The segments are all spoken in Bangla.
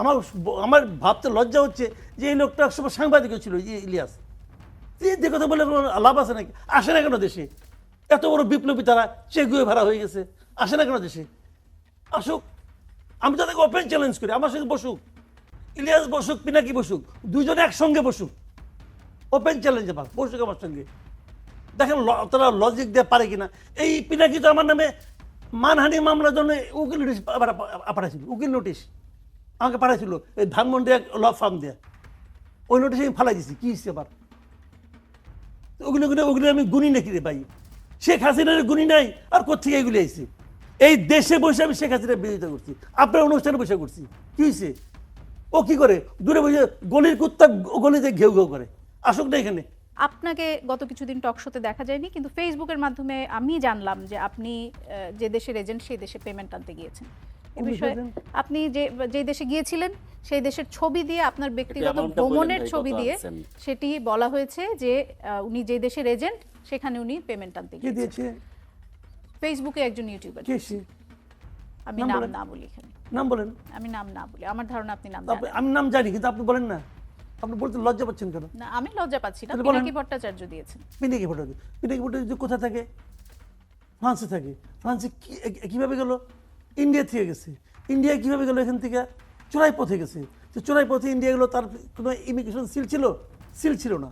আমার আমার ভাবতে লজ্জা হচ্ছে যে এই লোকটা একসময় সাংবাদিকও ছিল ইলিয়াস। যে কথা বলে লাভ আছে নাকি? আসে না কেন দেশে? এত বড় বিপ্লবী তারা চেগুয়ে ভাড়া হয়ে গেছে। আসে না কেন দেশে? আসুক। আমি তাদেরকে ওপেন চ্যালেঞ্জ করি, আমার সঙ্গে বসুক। ইলিয়াস বসুক, পিনাকি বসুক দুজনে একসঙ্গে বসুক। ওপেন চ্যালেঞ্জ আমার বসুক আমার সঙ্গে। দেখেন তারা লজিক দিয়ে পারে কিনা। এই পিনাকি তো আমার নামে মানহানি মামলার জন্য উকিল নোটিশ পাঠাইছিল উকিল নোটিশ আমাকে পাঠাইছিল, এই ধানমন্ডি এক ল ফার্ম দিয়ে। ওই নোটিশে আমি ফালাই দিছি, কি হচ্ছে আবার ওগুলো ওগুলো ওগুলো আমি গুনি নাকি রে ভাই? শেখ হাসিনার গুনি নাই, আর কোথেকে এগুলি আইছে এই দেশে বসে আমি শেখ হাসিনার বিরোধিতা করছি, আপনার অনুষ্ঠানে বসে করছি, কি হয়েছে ও কি করে? দূরে বসে গলির কুত্তা গলিতে ঘেউ ঘেউ করে। আসুক না এখানে। আপনাকে গত কিছুদিন টক শোতে দেখা যায়নি, কিন্তু ফেসবুকের মাধ্যমে আমি জানলাম যে আপনি যে দেশের এজেন্ট সেই দেশে পেমেন্ট আনতে গিয়েছেন। এ বিষয়ে আপনি যে যে দেশে গিয়েছিলেন সেই দেশের ছবি দিয়ে আপনার ব্যক্তিগত ভ্রমণের ছবি দিয়ে সেটি বলা হয়েছে যে উনি যে দেশের এজেন্ট সেখানে উনি পেমেন্ট আনতে দিয়েছে? ফেসবুকে একজন ইউটিউবার আমি নাম। না বলি এখানে। নাম বলেন। আমি নাম না বলি আমার ধারণা আপনি নাম আমি নাম জানি কিন্তু আপনি বলেন না। আপনি বলতে লজ্জা পাচ্ছেন কেন? না আমি লজ্জা পাচ্ছি না। পিনাকি ভট্টাচার্য দিয়েছেন। পিনাকি ভট্টাচার্য। পিনাকি ভট্টাচার্য কোথায় থাকে? ফ্রান্সে থাকে। ফ্রান্সে কীভাবে গেল? ইন্ডিয়া থেকে গেছে। ইন্ডিয়া কীভাবে গেলো? এখান থেকে চোরাই পথে গেছে। তো চোরাই পথে ইন্ডিয়া গেলো তার কোনো ইমিগ্রেশন সিল ছিল? সিল ছিল না।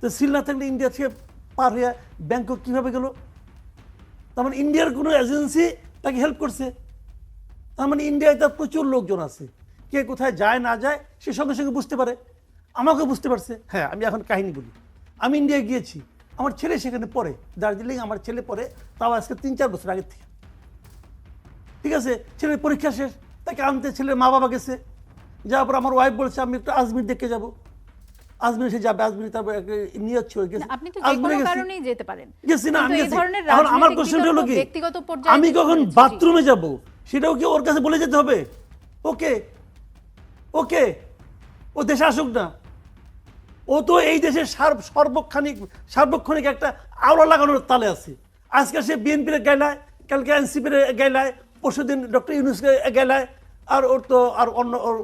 তো সিল না থাকলে ইন্ডিয়া থেকে পার হয়ে ব্যাংকক কীভাবে গেলো? তার মানে ইন্ডিয়ার কোনো এজেন্সি তাকে হেল্প করছে। তার মানে ইন্ডিয়ায় তার প্রচুর লোকজন আছে। কে কোথায় যায়, না যায়, সে সঙ্গে সঙ্গে বুঝতে পারে। আমাকেও বুঝতে পারছে। হ্যাঁ আমি এখন কাহিনী বলি। আমি ইন্ডিয়ায় গিয়েছি। আমার ছেলে সেখানে পড়ে। দার্জিলিং আমার ছেলে পড়ে। তাও আজকে তিন চার বছর আগের থেকে। ঠিক আছে ছেলের পরীক্ষা শেষ তাকে আনতে ছেলের মা বাবা গেছে। যাওয়ার পর আমার ওয়াইফ বলছে আমি একটু আজমির দেখে যাব। আজমির সে যাবে আজমির তারপর একটা নিয়ত ছিল গেছে। আপনি তো কোনো গেছি। কারণেই যেতে পারেন। গেছি না আমি গেছি। এখন আমার হলো কি? ব্যক্তিগত পর্যায়ে আমি কখন বাথরুমে যাব? সেটাও কি ওর কাছে বলে যেতে হবে? ওকে ওকে ও দেশে আসুক না। ও তো এই দেশের সার- সর্বক্ষণিক সার্বক্ষণিক একটা আওলা লাগানোর তালে আছে। আজকে সে বিএনপির গেলায় কালকে এনসিপির গেলায় পরশুদিন ডক্টর ইউনুসকে গেলায় আর ওর তো আর অন্য ওর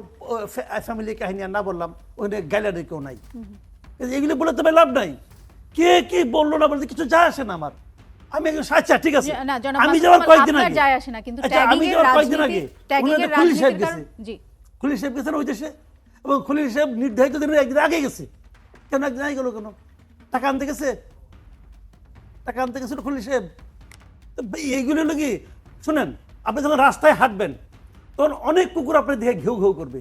ফ্যামিলি কাহিনী আর না বললাম ওখানে গ্যালারি কেউ নাই। এগুলো বলে তবে লাভ নাই। কে কি বলল না বলতে কিছু যায় আসে না আমার। আমি একজন আচ্ছা ঠিক আছে। আমি যাওয়ার কয়েকদিন আগে। যায় আসে না, কিন্তু আচ্ছা, আমি যাওয়ার কয়েকদিন আগে। খলিল সাহেব গেছে। জি। খলিল সাহেব গেছেন ওই দেশে? এবং খলিল সাহেব নির্ধারিত দিনের একদিন আগে গেছে। কেন একদিন আগে গেল কেন? টাকা আনতে গেছে? টাকা আনতে গেছিল খলিল সাহেব। তো এইগুলো হলো কি শুনেন আপনি যখন রাস্তায় হাঁটবেন, তখন অনেক কুকুর আপনার দিকে ঘেউ ঘেউ করবে।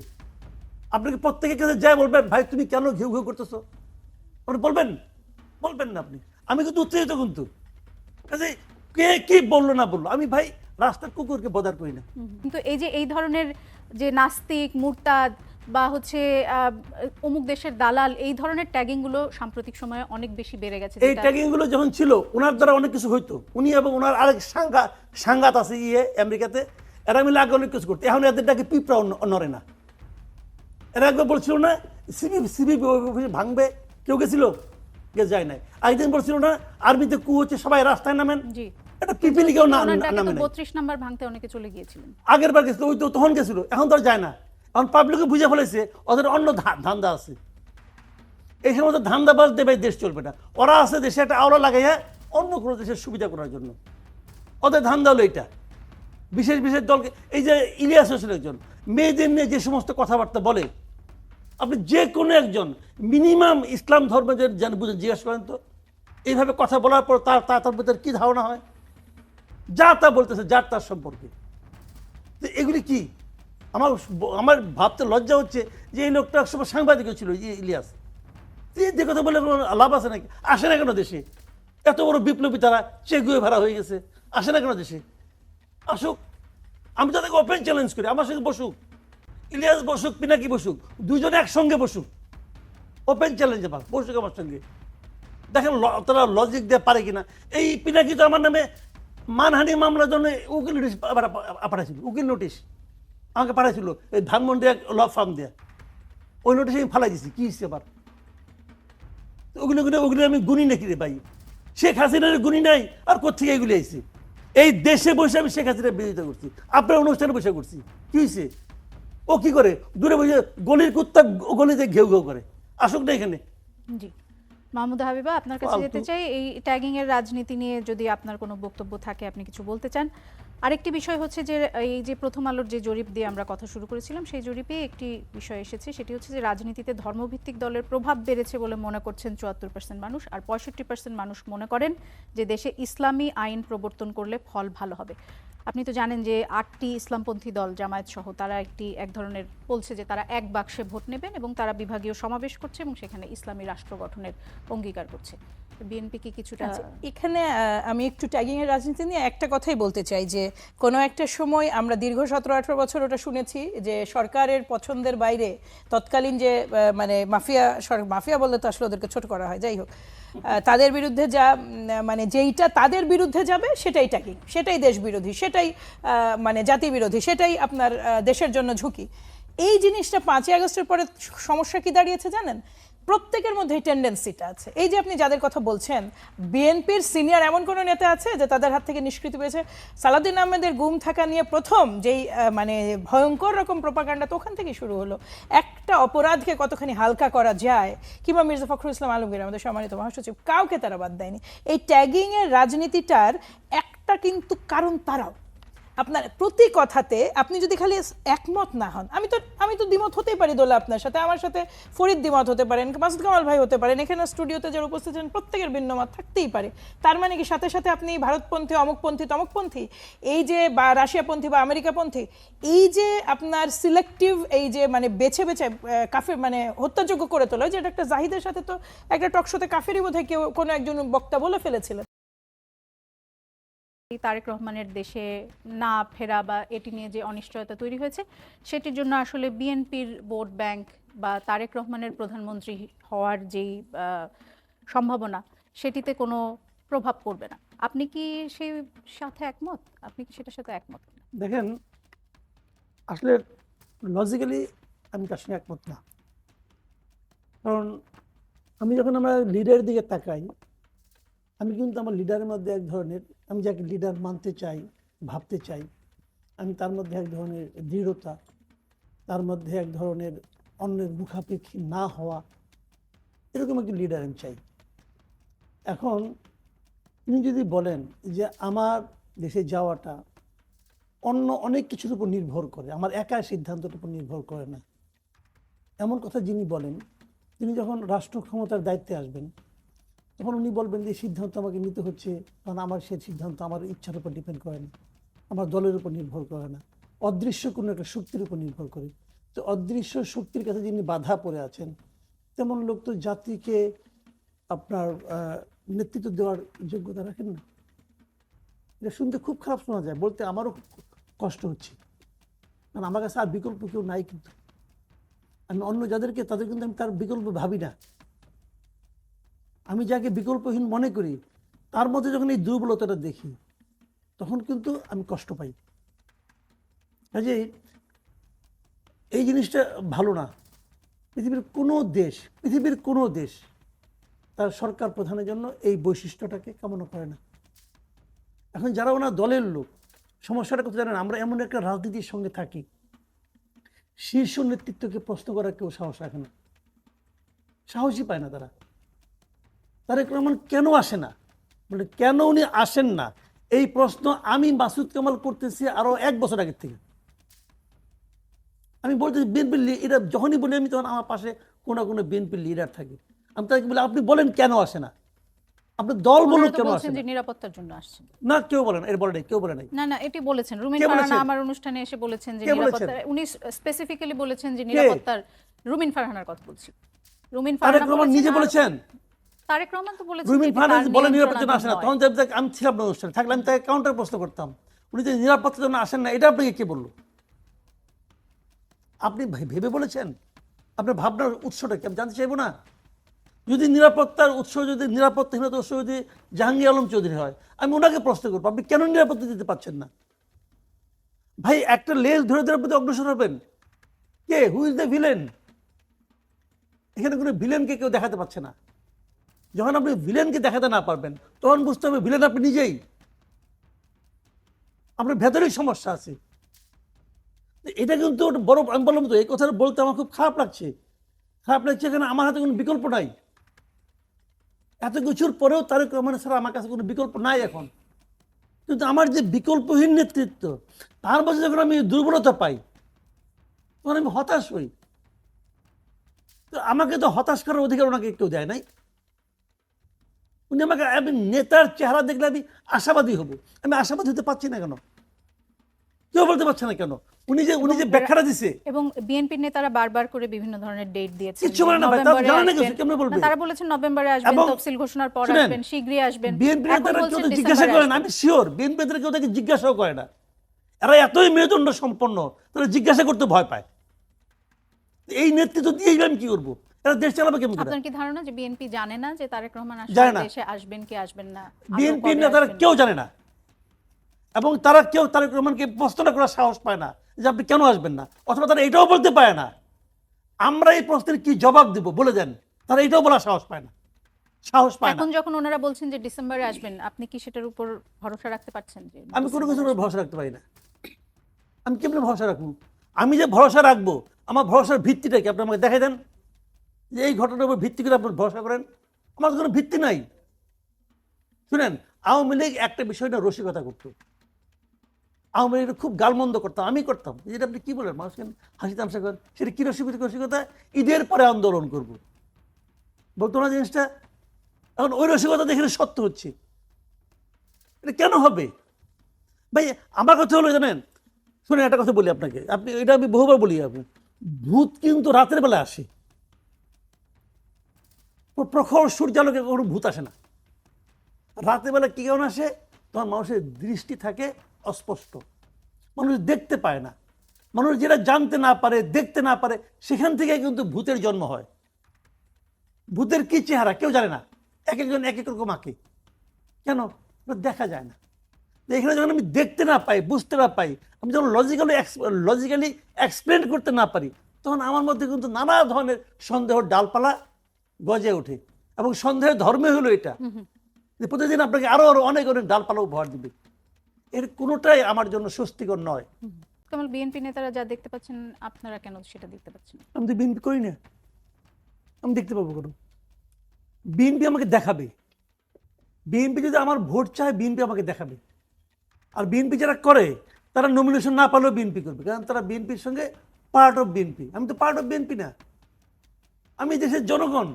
আপনাকে প্রত্যেকের কাছে যাই বলবেন, ভাই, তুমি কেন ঘেউ ঘেউ করতেছো? আপনি বলবেন বলবেন না আপনি। আমি কিন্তু উত্তেজিত কিন্তু। কাজে কে, কি বলল না বলল? আমি ভাই, রাস্তার কুকুরকে বদার করি না। কিন্তু এই যে এই ধরনের যে নাস্তিক, মুরতাদ বা হচ্ছে অমুক দেশের দালাল এই ধরনের ট্যাগিংগুলো সাম্প্রতিক সময়ে অনেক বেশি বেড়ে গেছে এই ট্যাগিংগুলো যখন ছিল ওনার দ্বারা অনেক কিছু হইতো। উনি এবং ওনার আরেক সাংঘা সাংঘাত আছে ইয়ে আমেরিকাতে এরা মিলে আগে অনেক কিছু করতো। এখন এদের ডাকে পিঁপড়া নড়ে না। এরা একবার বলছিল না সিবি সিবি ভাঙবে কেউ গেছিল? কে যায় নাই। আরেকদিন বলছিল না আর্মিতে কু হচ্ছে সবাই রাস্তায় নামেন। জি। এটা পিপিলি কেউ না নামে তো নাই। বত্রিশ নাম্বার ভাঙতে অনেকে চলে গিয়েছিলেন। আগের বার গেছিল ওই তো তখন গেছিল এখন তো আর যায় না। এখন পাবলিকে বুঝে ফেলেছে, ওদের অন্য ধান্দা আছে। এই সমস্ত ধান্দাবাজ দেবে দেশ চলবে না। ওরা আছে দেশে একটা আওলা লাগাইয়া অন্য কোনো দেশের সুবিধা করার জন্য। ওদের ধান্দা হলো এটা বিশেষ বিশেষ দলকে এই যে ইলিয়াস হোসেন একজন, মেয়েদের নিয়ে যে সমস্ত কথাবার্তা বলে, আপনি যে কোনো একজন, মিনিমাম ইসলাম ধর্ম যে যেন বুঝে জিজ্ঞেস করেন তো, এইভাবে কথা বলার পর তার তার তার ভিতরে কী ধারণা হয়? যা তা বলতেছে, যার তার সম্পর্কে। এগুলি কি? আমার আমার ভাবতে লজ্জা হচ্ছে যে এই লোকটা একসময় সাংবাদিকও ছিল ইলিয়াস। যে কথা বলে লাভ আছে নাকি? আসে না কেন দেশে? এত বড় বিপ্লবী তারা চেগুয়ে ভাড়া হয়ে গেছে। আসে না কেন দেশে? আসুক। আমি তাদেরকে ওপেন চ্যালেঞ্জ করি, আমার সঙ্গে বসুক। ইলিয়াস বসুক, পিনাকি বসুক দুজনে একসঙ্গে বসুক। ওপেন চ্যালেঞ্জ আমার বসুক আমার সঙ্গে। দেখেন তারা লজিক দিয়ে পারে কিনা। এই পিনাকি তো আমার নামে মানহানি মামলার জন্য উকিল নোটিশ পাঠাইছিল উকিল নোটিশ আমাকে পাঠাইছিল এই ধানমন্ডি এক ল ফার্ম দিয়ে। ওই নোটিশে আমি ফালাই দিছি কি হচ্ছে আবার ওগুলো ওগুলো ওগুলো আমি গুনি নাকি রে ভাই? শেখ হাসিনার গুনি নাই আর কোথেকে এগুলি আইছে? এই দেশে বসে আমি শেখ হাসিনার বিরোধিতা করছি আপনার অনুষ্ঠানে বসে করছি কি হয়েছে ও কি করে? দূরে বসে গলির কুত্তা গলিতে ঘেউ ঘেউ করে। আসুক না এখানে। জি। মাহমুদা হাবিবা আপনার কাছে যেতে চাই এই ট্যাগিং এর রাজনীতি নিয়ে যদি আপনার কোনো বক্তব্য থাকে আপনি কিছু বলতে চান আরেকটি বিষয় হচ্ছে যে, এই যে প্রথম আলোর যে জরিপ দিয়ে আমরা কথা শুরু করেছিলাম, সেই জরিপে একটি বিষয় এসেছে, সেটি হচ্ছে যে রাজনীতিতে ধর্মভিত্তিক দলের প্রভাব বেড়েছে বলে মনে করছেন চুয়াত্তর পার্সেন্ট মানুষ, আর পঁয়ষট্টি পার্সেন্ট মানুষ মনে করেন যে দেশে ইসলামী আইন প্রবর্তন করলে ফল ভালো হবে। আপনি তো জানেন যে আটটি ইসলামপন্থী দল জামায়াত সহ, তারা একটি, এক ধরনের বলছে যে তারা এক বাক্সে ভোট নেবেন এবং তারা বিভাগীয় সমাবেশ করছে এবং সেখানে ইসলামী রাষ্ট্র গঠনের অঙ্গীকার করছে। বিএনপি কি কিছুটা আচ্ছা, এখানে আমি একটু ট্যাগিং এর রাজনীতি নিয়ে একটা কথাই বলতে চাই যে কোনো একটা সময় আমরা দীর্ঘ সতেরো আঠারো বছর ওটা শুনেছি যে সরকারের পছন্দের বাইরে তৎকালীন যে মানে মাফিয়া মাফিয়া বললে তো আসলে ওদেরকে ছোট করা হয় যাই হোক। তাদের বিরুদ্ধে যা মানে যেইটা তাদের বিরুদ্ধে যাবে সেটাই ট্যাগিং সেটাই দেশ বিরোধী সেটাই আহ, মানে জাতি বিরোধী সেটাই আপনার দেশের জন্য ঝুঁকি। এই জিনিসটা পাঁচই আগস্টের পরে সমস্যা কি দাঁড়িয়েছে জানেন? প্রত্যেকের মধ্যে এই টেন্ডেন্সিটা আছে। এই যে আপনি যাদের কথা বলছেন বিএনপির সিনিয়র এমন কোনো নেতা আছে যে তাদের হাত থেকে নিষ্কৃতি পেয়েছে? সালাউদ্দিন আহমেদের গুম থাকা নিয়ে প্রথম যেই মানে ভয়ঙ্কর রকম প্রপাগান্ডা তো ওখান থেকে শুরু হলো। একটা অপরাধকে কতখানি হালকা করা যায়? কিংবা মির্জা ফখরুল ইসলাম আলমগীর, আমাদের সম্মানিত মহাসচিব, কাউকে তারা বাদ দেয়নি। এই ট্যাগিং এর রাজনীতিটার একটা কিন্তু কারণ তারাও। আপনার প্রতি কথাতে আপনি যদি খালি একমত না হন, আমি তো আমি তো দ্বিমত হতেই পারি দোলা আপনার সাথে, আমার সাথে ফরিদ দ্বিমত হতে পারেন, মাসুদ কামাল ভাই হতে পারেন, এখানে স্টুডিওতে যারা উপস্থিত আছেন প্রত্যেকের ভিন্ন মত থাকতেই পারে। তার মানে কি সাথে সাথে আপনি ভারতপন্থী, অমুকপন্থী, তমকপন্থী, এই যে বা রাশিয়াপন্থী বা আমেরিকাপন্থী, এই যে আপনার সিলেক্টিভ এই যে মানে বেছে বেছে কাফের মানে হত্যাযোগ্য করে তোলা, যে এটা একটা জাহিদের সাথে তো একটা টকশোতে কাফেরই বোধহয় কেউ কোনো একজন বক্তা বলে ফেলেছিলেন। তারেক রহমানের দেশে না ফেরা বা এটি নিয়ে যে অনিশ্চয়তা তৈরি হয়েছে, সেটির জন্য আসলে বিএনপির ভোট ব্যাংক বা তারেক রহমানের প্রধানমন্ত্রী হওয়ার যেই সম্ভাবনা, সেটিতে কোনো প্রভাব পড়বে না। আপনি কি সেই সাথে একমত? আপনি কি সেটার সাথে একমত? দেখেন, আসলে লজিক্যালি আমি তার সঙ্গে একমত না। কারণ আমি যখন আমরা লিডারের দিকে তাকাই আমি কিন্তু আমার লিডারের মধ্যে এক ধরনের, আমি যাকে লিডার মানতে চাই, ভাবতে চাই, আমি তার মধ্যে এক ধরনের দৃঢ়তা, তার মধ্যে এক ধরনের অন্যের মুখাপেক্ষী না হওয়া, এরকম একটি লিডার আমি চাই। এখন তিনি যদি বলেন যে আমার দেশে যাওয়াটা অন্য অনেক কিছুর উপর নির্ভর করে, আমার একা সিদ্ধান্তের উপর নির্ভর করে না। এমন কথা যিনি বলেন, তিনি যখন রাষ্ট্র ক্ষমতার দায়িত্বে আসবেন তখন উনি বলবেন যে সিদ্ধান্ত আমাকে নিতে হচ্ছে, কারণ আমার সেই সিদ্ধান্ত আমার ইচ্ছার উপর ডিপেন্ড করে না। আমার দলের উপর নির্ভর করে না। অদৃশ্য কোনো একটা শক্তির উপর নির্ভর করে। তো অদৃশ্য শক্তির কাছে যিনি বাধা পড়ে আছেন, তেমন লোক তো জাতিকে আপনার নেতৃত্ব দেওয়ার যোগ্যতা রাখেন না। এটা শুনতে খুব খারাপ শোনা যায়, বলতে আমারও কষ্ট হচ্ছে। কারণ আমার কাছে আর বিকল্প কেউ নাই কিন্তু। আমি অন্য যাদেরকে, তাদের কিন্তু আমি তার বিকল্প ভাবি না। আমি যাকে বিকল্পহীন মনে করি, তার মধ্যে যখন এই দুর্বলতাটা দেখি, তখন কিন্তু আমি কষ্ট পাই। কাজে এই জিনিসটা ভালো না। পৃথিবীর কোনো দেশ, পৃথিবীর কোনো দেশ তার সরকার প্রধানের জন্য এই বৈশিষ্ট্যটাকে কামনা করে না। এখন যারা ওনার দলের লোক সমস্যাটা কথা জানেন, আমরা এমন একটা রাজনীতির সঙ্গে থাকি, শীর্ষ নেতৃত্বকে প্রশ্ন করার কেউ সাহস রাখে না। সাহসই পায় না তারা। তারেক রহমান কেন আসে না? মানে কেন উনি আসেন না? এই প্রশ্ন আমি মাসুদ কামাল করতেছি আরও এক বছর আগের থেকে। আমি বলতেছি বিএনপির এটা যখনই বলি আমি তখন আমার পাশে কোনো কোনো বিএনপির লিডার থাকে। আমি তাকে বলি আপনি বলেন কেন আসে না? আপনি দল বলুন কেন আসে বলছেন না? যে নিরাপত্তার জন্য আসছেন। না কেউ বলেন এর বলে নাই কেউ বলে নাই। না না এটি বলেছেন। রুমিন ফারহানা আমার অনুষ্ঠানে এসে বলেছেন যে নিরাপত্তা উনি স্পেসিফিক্যালি বলেছেন যে নিরাপত্তার রুমিন ফারহানার কথা বলছি। রুমিন ফারহানা নিজে বলেছেন? তারেক রহমান তো বলেছেন রুমিন ফারহান বলে নিরাপত্তার জন্য আসে না। তখন আমি ছিলাম না অনুষ্ঠানে থাকলে আমি তাকে কাউন্টার প্রশ্ন করতাম। উনি যে নিরাপত্তার জন্য আসেন না এটা আপনাকে কে বলল? আপনি ভেবে বলেছেন? আপনার ভাবনার উৎসটা কি? আমি জানতে চাইব না। যদি নিরাপত্তার উৎস যদি নিরাপত্তাহীনতার উৎস যদি জাহাঙ্গীর আলম চৌধুরী হয় আমি ওনাকে প্রশ্ন করব আপনি কেন নিরাপত্তা দিতে পারছেন না? ভাই একটা লেজ ধরে ধরে আপনি তো অগ্রসর হবেন। কে? হু ইজ দ্য ভিলেন এখানে কোনো ভিলেনকে কেউ দেখাতে পারছে না। যখন আপনি ভিলেনকে দেখাতে না পারবেন, তখন বুঝতে হবে ভিলেন আপনি নিজেই। আপনার ভেতরেই সমস্যা আছে। এটা কিন্তু বড় আমি বললাম তো এই কথাটা বলতে আমার খুব খারাপ লাগছে। খারাপ লাগছে এখানে আমার হাতে কোনো বিকল্প নাই। এত কিছুর পরেও তারেক রহমানের ছাড়া আমার কাছে কোনো বিকল্প নাই এখন। কিন্তু আমার যে বিকল্পহীন নেতৃত্ব, তার মাঝে যখন আমি দুর্বলতা পাই, তখন আমি হতাশ হই। তো আমাকে তো হতাশ করার অধিকার ওনাকে কেউ দেয় নাই। উনি আমাকে আমি নেতার চেহারা দেখলে আমি আশাবাদী হব। আমি আশাবাদী হতে পারছি না কেন? কেউ বলতে পারছে না কেন? উনি যে উনি যে ব্যাখ্যাটা দিছে। এবং বিএনপির নেতারা বারবার করে বিভিন্ন ধরনের ডেট দিয়েছে কিচ্ছু বলে না ভাই, তারা জানে না কিছু, কেমনে বলবে? তারা বলেছেন নভেম্বরে আসবেন তফসিল ঘোষণার পর আসবেন শীঘ্রই আসবেন। বিএনপি নেতারা কেউ তো জিজ্ঞাসা করেন আসবেন। আমি শিওর বিএনপি নেতারা কেউ তাকে জিজ্ঞাসাও করে না। এরা এতই মেরুদণ্ড সম্পন্ন তারা জিজ্ঞাসা করতে ভয় পায়। এই নেতৃত্ব দিয়ে আমি কি করব? এরা দেশ চালাবে কেমন করে আপনার কি ধারণা যে বিএনপি জানে না যে তারেক রহমান জানে আসলে না। দেশে আসবেন কি আসবেন না? বিএনপি নেতারা আসবেন? কেউ জানে না। এবং তারা কেউ তারেক রহমানকে প্রশ্নটা করার সাহস পায় না যে আপনি কেন আসবেন না অথবা তারা এটাও বলতে পারে না। আমরা এই প্রশ্নের কি জবাব দিব বলে দেন তারা এটাও বলার সাহস পায় না। সাহস পায় এখন যখন ওনারা বলছেন যে ডিসেম্বরে আসবেন আপনি কি সেটার উপর ভরসা রাখতে পারছেন যে আমি কোনো কিছুর উপর ভরসা রাখতে পারি না। আমি কেমন ভরসা রাখব? আমি যে ভরসা রাখব আমার ভরসার ভিত্তিটা কি? আপনি আমাকে দেখাই দেন। এই ঘটনার উপর ভিত্তি করে আপনি ভরসা করেন? আমার কোনো ভিত্তি নাই। শুনেন, আওয়ামী লীগ একটা বিষয়টা রসিকতা করতো। আওয়ামী লীগ খুব গালমন্দ করতাম আমি করতাম। যেটা আপনি কী বলেন মানুষকে হাসি তামসা করেন? সেটা কি রসিকতা রসিকতা? ঈদের পরে আন্দোলন করব। বলতো না জিনিসটা? এখন ওই রসিকতা দেখে সত্য হচ্ছে। এটা কেন হবে? ভাই, আমার কথা হলো, জানেন শুনে একটা কথা বলি আপনাকে। আপনি, এটা আমি বহুবার বলি আপনি ভূত কিন্তু রাতের বেলা আসে। প্রখর সূর্যালোকে কোনো ভূত আসে না। রাতের বেলা কি কারণ আসে? তোমার মানুষের দৃষ্টি থাকে অস্পষ্ট। মানুষ দেখতে পায় না। মানুষ যেটা জানতে না পারে, দেখতে না পারে, সেখান থেকে কিন্তু ভূতের জন্ম হয়। ভূতের কি চেহারা কেউ জানে না। এক একজন এক এক রকম আঁকে। কেন? দেখা যায় না। এখানে যখন আমি দেখতে না পাই, বুঝতে না পাই, আমি যখন লজিক্যালি লজিক্যালি এক্সপ্লেন করতে না পারি, তখন আমার মধ্যে কিন্তু নানা ধরনের সন্দেহ, ডালপালা গজে ওঠে এবং সন্দেহের ধর্মে হলো এটা। যে প্রতিদিন আপনাকে আরও আরও অনেক অনেক ডালপালা উপহার দিবে। এর কোনোটাই আমার জন্য স্বস্তিকর নয়। কেবল বিএনপি নেতারা যা দেখতে পাচ্ছেন আপনারা কেন সেটা দেখতে পাচ্ছেন? আমি তো বিএনপি করি না। আমি দেখতে পাবো কেন। বিএনপি আমাকে দেখাবে। বিএনপি যদি আমার ভোট চায় বিএনপি আমাকে দেখাবে। আর বিএনপি যারা করে তারা নমিনেশন না পালেও বিএনপি করবে। কারণ তারা বিএনপির সঙ্গে পার্ট অফ বিএনপি। আমি তো পার্ট অফ বিএনপি না। আমি দেশের জনগণ।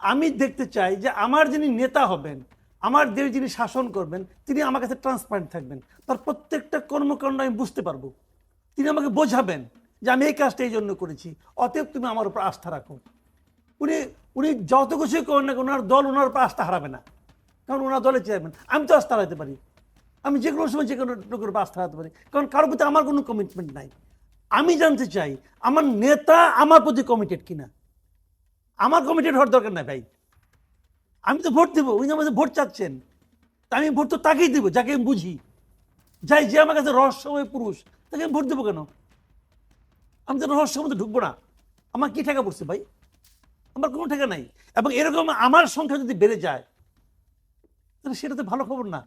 আমি দেখতে চাই যে আমার যিনি নেতা হবেন, আমার দেশ যিনি শাসন করবেন, তিনি আমার কাছে ট্রান্সপারেন্ট থাকবেন। তার প্রত্যেকটা কর্মকাণ্ড আমি বুঝতে পারব। তিনি আমাকে বোঝাবেন যে আমি এই কাজটা এই জন্য করেছি, অতএব তুমি আমার উপর আস্থা রাখো। উনি উনি যত কিছুই করেন না ওনার দল ওনার উপর আস্থা হারাবে না। কারণ ওনার দলে চেয়ারম্যান আমি তো আস্থা হারাতে পারি। আমি যে কোনো সময় যে কোনো লোকের উপর আস্থা হারাতে পারি। কারণ কারোর প্রতি আমার কোনো কমিটমেন্ট নাই। আমি জানতে চাই, আমার নেতা আমার প্রতি কমিটেড কিনা? আমার কমিটেড হওয়ার দরকার নাই ভাই। আমি তো ভোট দেবো, উনি আমাদের ভোট চাচ্ছেন। তা আমি ভোট তো তাকেই দেবো, যাকে আমি বুঝি। যাই, যে আমার কাছে রহস্যময় পুরুষ, তাকে আমি ভোট দেবো কেন? আমি তো রহস্যের মধ্যে ঢুকবো না। আমার কি ঠেকা পড়ছে ভাই? আমার কোনো ঠেকা নাই। এবং এরকম আমার সংখ্যা যদি বেড়ে যায়, তাহলে সেটা তো ভালো খবর না।